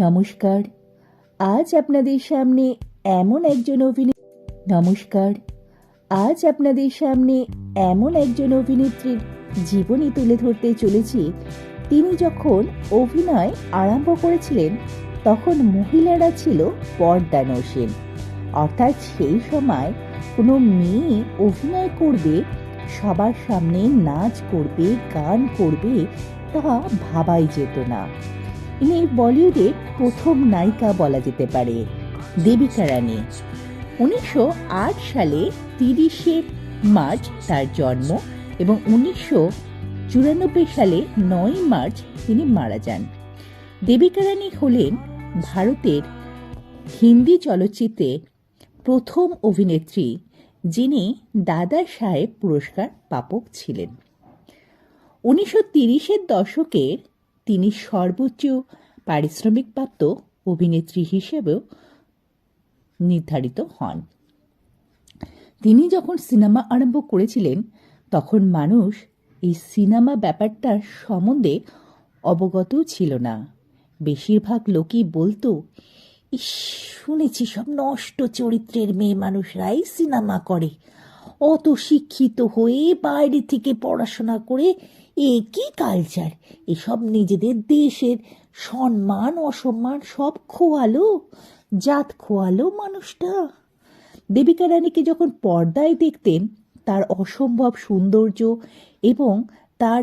নমস্কার। আজ আপনাদের সামনে এমন একজন অভিনেত্রী নমস্কার। আজ আপনাদের সামনে এমন একজন অভিনেত্রীর জীবনী তুলে ধরতে চলেছি। তিনি যখন অভিনয় আরম্ভ করেছিলেন, তখন মহিলারা ছিল পর্দা পর্দানসীন অর্থাৎ সেই সময় কোনো মেয়ে অভিনয় করবে, সবার সামনে নাচ করবে, গান করবে, তা ভাবাই যেত না। ইনি বলিউডের প্রথম নায়িকা বলা যেতে পারে, দেবিকা রানী। উনিশশো আট সালে তিরিশে মার্চ তার জন্ম এবং উনিশশো চুরানব্বই সালে নয় মার্চ তিনি মারা যান। দেবিকা রানী হলেন ভারতের হিন্দি চলচ্চিত্রে প্রথম অভিনেত্রী, যিনি দাদা সাহেব পুরস্কার প্রাপক ছিলেন। উনিশশো তিরিশের দশকের তিনি সর্বোচ্চ পারিশ্রমিকপ্রাপ্ত অভিনেত্রী হিসেবেও নির্ধারিত হন। তিনি যখন সিনেমা আরম্ভ করেছিলেন, তখন মানুষ এই সিনেমা ব্যাপারটার সম্বন্ধে অবগতও ছিল না। বেশিরভাগ লোকই বলতো শুনেছি সব নষ্ট চরিত্রের মেয়ে মানুষরাই সিনেমা করে। অত শিক্ষিত হয়ে বাইরে থেকে পড়াশোনা করে, এ কি কালচার এসব নিজেদের দেশের সম্মান, অসম্মান সব খোয়ালো, জাত খোয়ালো মানুষটা। দেবিকা রানীকে যখন পর্দায় দেখতেন, তার অসম্ভব সৌন্দর্য এবং তার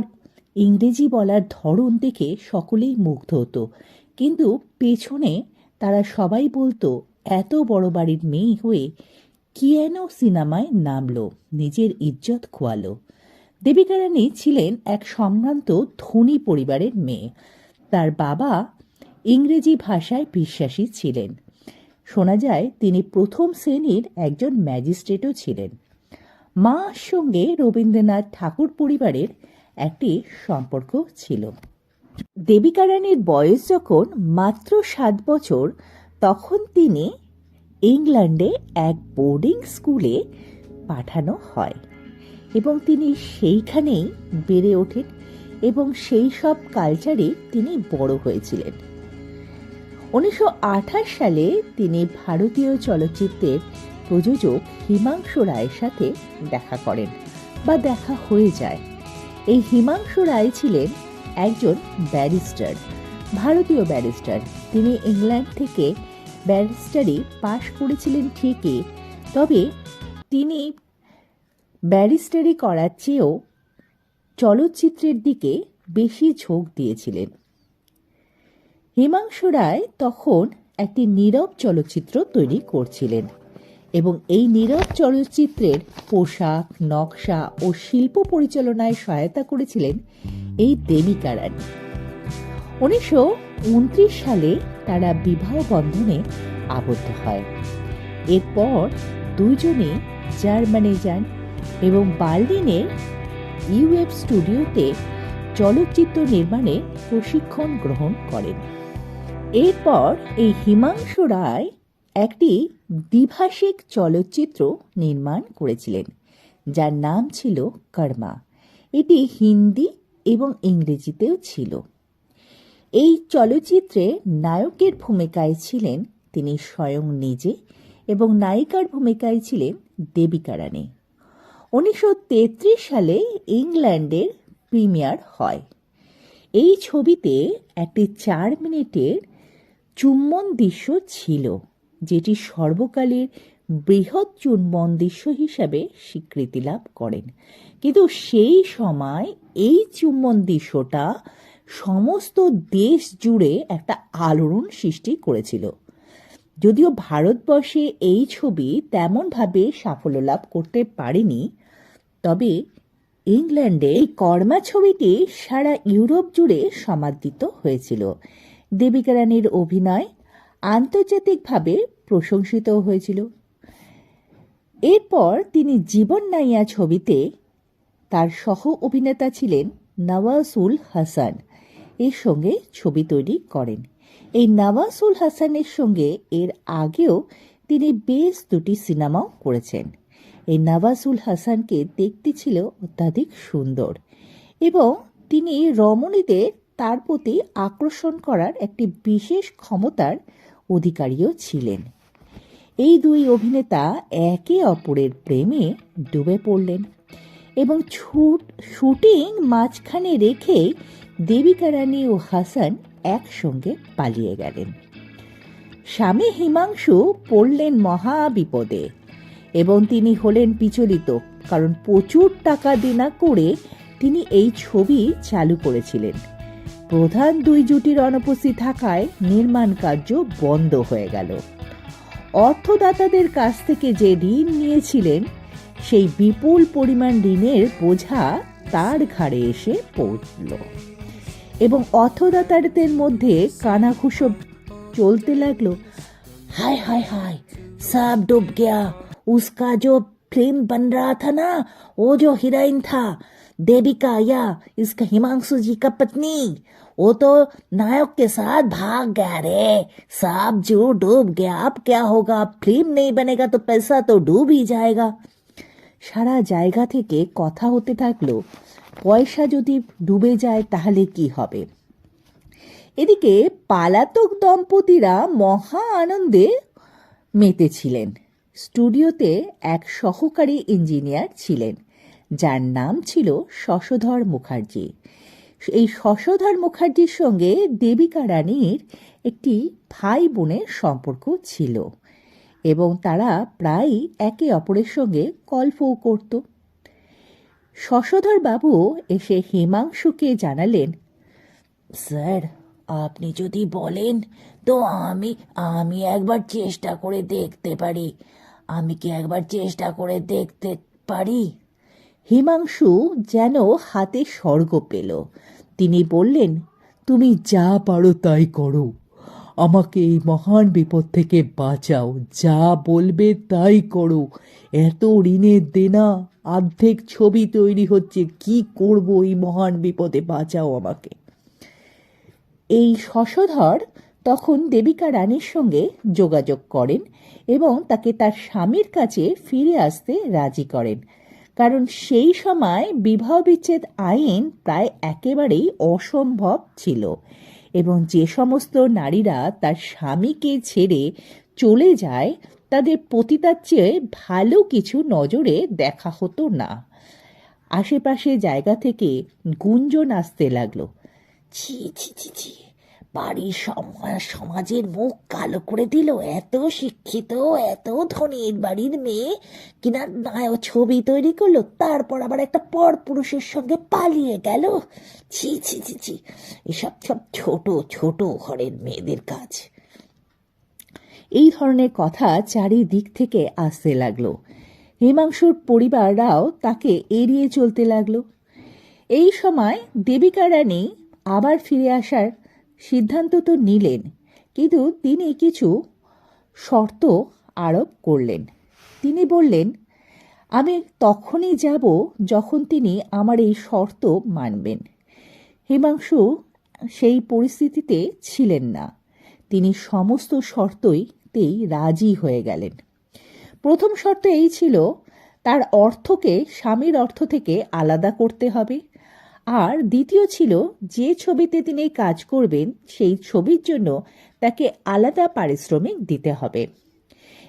ইংরেজি বলার ধরন দেখে সকলেই মুগ্ধ হতো। কিন্তু পেছনে তারা সবাই বলতো, এত বড় বাড়ির মেয়ে হয়ে কেন সিনেমায় নামলো, নিজের ইজ্জত খোয়ালো। দেবিকা রানী ছিলেন এক সম্ভ্রান্ত ধনী পরিবারের মেয়ে। তার বাবা ইংরেজি ভাষায় বিশ্বাসী ছিলেন। শোনা যায়, তিনি প্রথম শ্রেণির একজন ম্যাজিস্ট্রেটও ছিলেন। মার সঙ্গে রবীন্দ্রনাথ ঠাকুর পরিবারের একটি সম্পর্ক ছিল। দেবিকা রানীর বয়স যখন মাত্র সাত বছর, তখন তিনি ইংল্যান্ডে এক বোর্ডিং স্কুলে পাঠানো হয় এবং তিনি সেইখানেই বেড়ে ওঠেন এবং সেই সব কালচারে তিনি বড় হয়েছিলেন। উনিশশো আঠাশ সালে তিনি ভারতীয় চলচ্চিত্রের প্রযোজক হিমাংশু রায়ের সাথে দেখা করেন বা দেখা হয়ে যায়। এই হিমাংশু রায় ছিলেন একজন ব্যারিস্টার, ভারতীয় ব্যারিস্টার। তিনি ইংল্যান্ড থেকে ব্যারিস্টারি পাশ করেছিলেন ঠিকই, তবে তিনি ব্যারিস্টারি করার চেয়েও চলচ্চিত্রের দিকে বেশি ঝোঁক দিয়েছিলেন। হিমাংশু রায় তখন একটি নীরব চলচ্চিত্র তৈরি করছিলেন এবং এই নীরব চলচ্চিত্রের পোশাক, নকশা ও শিল্প পরিচালনায় সহায়তা করেছিলেন এই দেবিকা রানী। উনিশশো উনত্রিশ সালে তারা বিবাহ বন্ধনে আবদ্ধ হয়। এরপর দুজনে জার্মানি যান এবং বার্লিনের ইউএফ স্টুডিওতে চলচ্চিত্র নির্মাণে প্রশিক্ষণ গ্রহণ করেন। এরপর এই হিমাংশু রায় একটি দ্বিভাষিক চলচ্চিত্র নির্মাণ করেছিলেন, যার নাম ছিল কর্মা। এটি হিন্দি এবং ইংরেজিতেও ছিল। এই চলচ্চিত্রে নায়কের ভূমিকায় ছিলেন তিনি স্বয়ং নিজে এবং নায়িকার ভূমিকায় ছিলেন দেবিকা রানী উনিশশো তেত্রিশ সালে ইংল্যান্ডের প্রিমিয়ার হয়। এই ছবিতে একটি চার মিনিটের চুম্বন দৃশ্য ছিল, যেটি সর্বকালের বৃহৎ চুম্বন দৃশ্য হিসাবে স্বীকৃতি লাভ করেন। কিন্তু সেই সময় এই চুম্বন দৃশ্যটা সমস্ত দেশ জুড়ে একটা আলোড়ন সৃষ্টি করেছিল। যদিও ভারতবর্ষে এই ছবি তেমনভাবে সাফল্য লাভ করতে পারেনি, তবে ইংল্যান্ডে এই কর্মা ছবিটি সারা ইউরোপ জুড়ে সমাদৃত হয়েছিল। দেবিকা রানীর অভিনয় আন্তর্জাতিকভাবে প্রশংসিত হয়েছিল। এরপর তিনি জীবন নাইয়া ছবিতে তার সহ অভিনেতা ছিলেন নওয়াজুল হাসান। এর সঙ্গে ছবি তৈরি করেন। এই নওয়াজুল হাসানের সঙ্গে এর আগেও তিনি বেশ দুটি সিনেমাও করেছেন। এই নওয়াজুল হাসানকে দেখতে ছিল অত্যাধিক সুন্দর এবং তিনি রমণীদের তার প্রতি আকর্ষণ করার একটি বিশেষ ক্ষমতার অধিকারীও ছিলেন। এই দুই অভিনেতা একে অপরের প্রেমে ডুবে পড়লেন। এবং ছুট, শুটিং মাঝখানে রেখে দেবিকা রানী ও হাসান একসঙ্গে পালিয়ে গেলেন। স্বামী হিমাংশু পড়লেন মহা বিপদে এবং তিনি হলেন বিচলিত, কারণ প্রচুর টাকা দেনা করে তিনি এই ছবি চালু করেছিলেন। প্রধান দুই জুটির অনুপস্থিত থাকায় নির্মাণ কার্য বন্ধ হয়ে গেল। অর্থদাতাদের কাছ থেকে যে ঋণ নিয়েছিলেন সেই বিপুল পরিমাণ ঋণের বোঝা তার ঘাড়ে এসে পড়ল এবং অর্থদাতাদের মধ্যে কানাঘুষো চলতে লাগলো हाय हाय हाय सब डूब गया उसका जो फिल्म बन रहा था ना वो जो हीरोइन था देविका या इसका हिमांशु जी का पत्नी वो तो नायक के साथ भाग गया रे सब जो डूब गया अब क्या होगा फिल्म नहीं बनेगा तो पैसा तो डूब ही जाएगा সারা জায়গা থেকে কথা হতে থাকল, পয়সা যদি ডুবে যায় তাহলে কি হবে? এদিকে পালাতক দম্পতিরা মহা আনন্দে মেতেছিলেন। স্টুডিওতে এক সহকারী ইঞ্জিনিয়ার ছিলেন, যার নাম ছিল শশধর মুখার্জি। এই শশধর মুখার্জির সঙ্গে দেবিকা রানীর একটি ভাই বোনের সম্পর্ক ছিল। এবং তারা প্রায়ই একে অপরের সঙ্গে গল্পও করত। শশধর বাবু এসে হিমাংশুকে জানালেন, স্যার, আপনি যদি বলেন, তো আমি আমি একবার চেষ্টা করে দেখতে পারি। আমি কি একবার চেষ্টা করে দেখতে পারি? হিমাংশু যেন হাতে স্বর্গ পেল। তিনি বললেন, তুমি যা পারো তাই করো। আমাকে এই মহান বিপদ থেকে বাঁচাও। যা বলবে তাই করো। এত ঋণের দেনা, অর্ধেক ছবি তৈরি হচ্ছে। কি করব এই মহান বিপদে? বাঁচাও আমাকে। এই শশধর তখন দেবিকা রানীর সঙ্গে যোগাযোগ করেন এবং তাকে তার স্বামীর কাছে ফিরে আসতে রাজি করেন। কারণ সেই সময় বিবাহ বিচ্ছেদ আইন প্রায় একেবারেই অসম্ভব ছিল। এবং যে সমস্ত নারীরা তার স্বামীকে ছেড়ে চলে যায়, তাদের পতিতার চেয়ে ভালো কিছু নজরে দেখা হতো না। আশেপাশে জায়গা থেকে গুঞ্জন আসতে লাগল। ছি ছি ছি ছি। বাড়ির সমাজ, সমাজের মুখ কালো করে দিল। এত শিক্ষিত, এত ধনীর বাড়ির মেয়ে কিনা নায় ছবি তৈরি করল, তারপর আবার একটা পর পুরুষের সঙ্গে পালিয়ে গেল। ছি ছি ছি ছি, এসব সব ছোট ছোট ঘরের মেয়েদের কাজ। এই ধরনের কথা চারিদিক থেকে আসতে লাগল। হিমাংশুর পরিবাররাও তাকে এড়িয়ে চলতে লাগল। এই সময় দেবিকা রানী আবার ফিরে আসার সিদ্ধান্ত তো নিলেন, কিন্তু তিনি কিছু শর্ত আরোপ করলেন। তিনি বললেন, আমি তখনই যাব যখন তিনি আমার এই শর্ত মানবেন। হিমাংশু সেই পরিস্থিতিতে ছিলেন না। তিনি সমস্ত শর্তইতেই রাজি হয়ে গেলেন। প্রথম শর্ত এই ছিল, তার অর্থকে স্বামীর অর্থ থেকে আলাদা করতে হবে। আর দ্বিতীয় ছিল যে ছবিতে তিনি কাজ করবেন, সেই ছবির জন্য তাকে আলাদা পারিশ্রমিক দিতে হবে।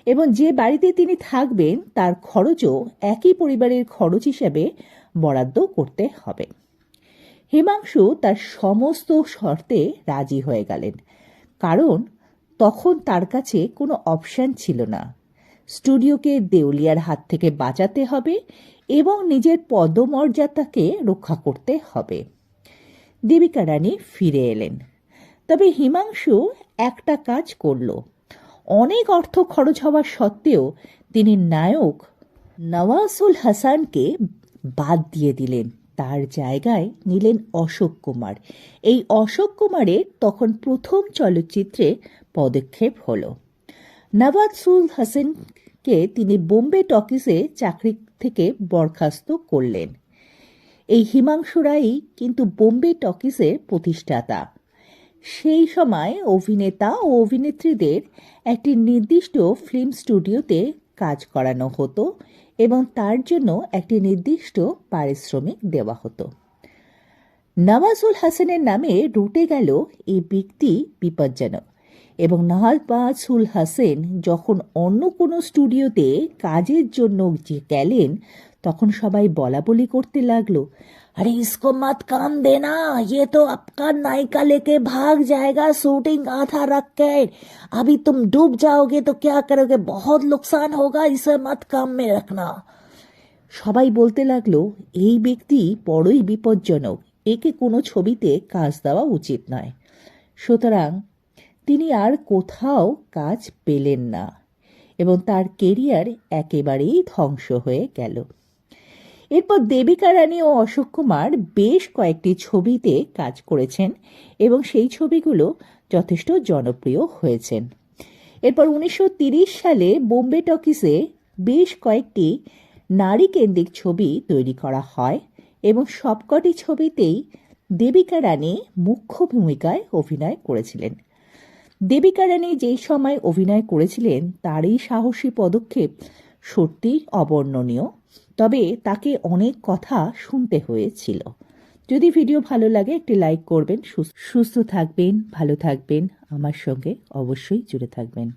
এবং যে বাড়িতে তিনি থাকবেন, তার খরচও একই পরিবারের খরচ হিসেবে বরাদ্দ করতে হবে। হিমাংশু তার সমস্ত শর্তে রাজি হয়ে গেলেন। কারণ তখন তার কাছে কোনো অপশান ছিল না। স্টুডিওকে দেউলিয়ার হাত থেকে বাঁচাতে হবে এবং নিজের পদমর্যাদাকে রক্ষা করতে হবে। দেবিকা রানী ফিরে এলেন। তবে হিমাংশু একটা কাজ করল। অনেক অর্থ খরচ হওয়ার সত্ত্বেও তিনি নায়ক নওয়াজুল হাসানকে বাদ দিয়ে দিলেন। তার জায়গায় নিলেন অশোক কুমার। এই অশোক কুমারের তখন প্রথম চলচ্চিত্রে পদক্ষেপ হলো। নওয়াজুল হাসানকে তিনি বোম্বে টকিসে চাকরি থেকে বরখাস্ত করলেন। এই হিমাংশু রায়ই কিন্তু বোম্বে টকিজের প্রতিষ্ঠাতা। সেই সময় অভিনেতা ও অভিনেত্রীদের একটি নির্দিষ্ট ফিল্ম স্টুডিওতে কাজ করানো হতো এবং তার জন্য একটি নির্দিষ্ট পারিশ্রমিক দেওয়া হতো। নওয়াজুল হাসানের নামে রুটে গেল এই ব্যক্তি বিপজ্জনক। এবং নওয়াজুল হাসান যখন অন্য কোনো স্টুডিওতে কাজের জন্য যে গেলেন তখন সবাই বলা বলি করতে লাগলো अरे इसको मत काम देना ये तो आपका नायिका लेके भाग जाएगा शूटिंग आधा रख के अभी तुम डूब जाओगे तो क्या करोगे बहुत नुकसान होगा इसे मत काम में रखना সবাই বলতে লাগলো এই ব্যক্তি বড়ই বিপজ্জনক একে কোনো ছবিতে কাজ দেওয়া উচিত নয় সুতরাং তিনি আর কোথাও কাজ পেলেন না এবং তার কেরিয়ার একেবারেই ধ্বংস হয়ে গেল। এরপর দেবিকা রানী ও অশোক কুমার বেশ কয়েকটি ছবিতে কাজ করেছেন এবং সেই ছবিগুলো যথেষ্ট জনপ্রিয় হয়েছেন। এরপর উনিশশো সালে বোম্বে টকিসে বেশ কয়েকটি নারী কেন্দ্রিক ছবি তৈরি করা হয় এবং সবকটি ছবিতেই দেবিকা রানী মুখ্য ভূমিকায় অভিনয় করেছিলেন। দেবিকা রানী যেই সময় অভিনয় করেছিলেন তার এই সাহসী পদক্ষেপ সত্যি অবর্ণনীয়। তবে তাকে অনেক কথা শুনতে হয়েছিল। যদি ভিডিও ভালো লাগে, একটি লাইক করবেন। সুস- সুস্থ থাকবেন, ভালো থাকবেন। আমার সঙ্গে অবশ্যই জুড়ে থাকবেন।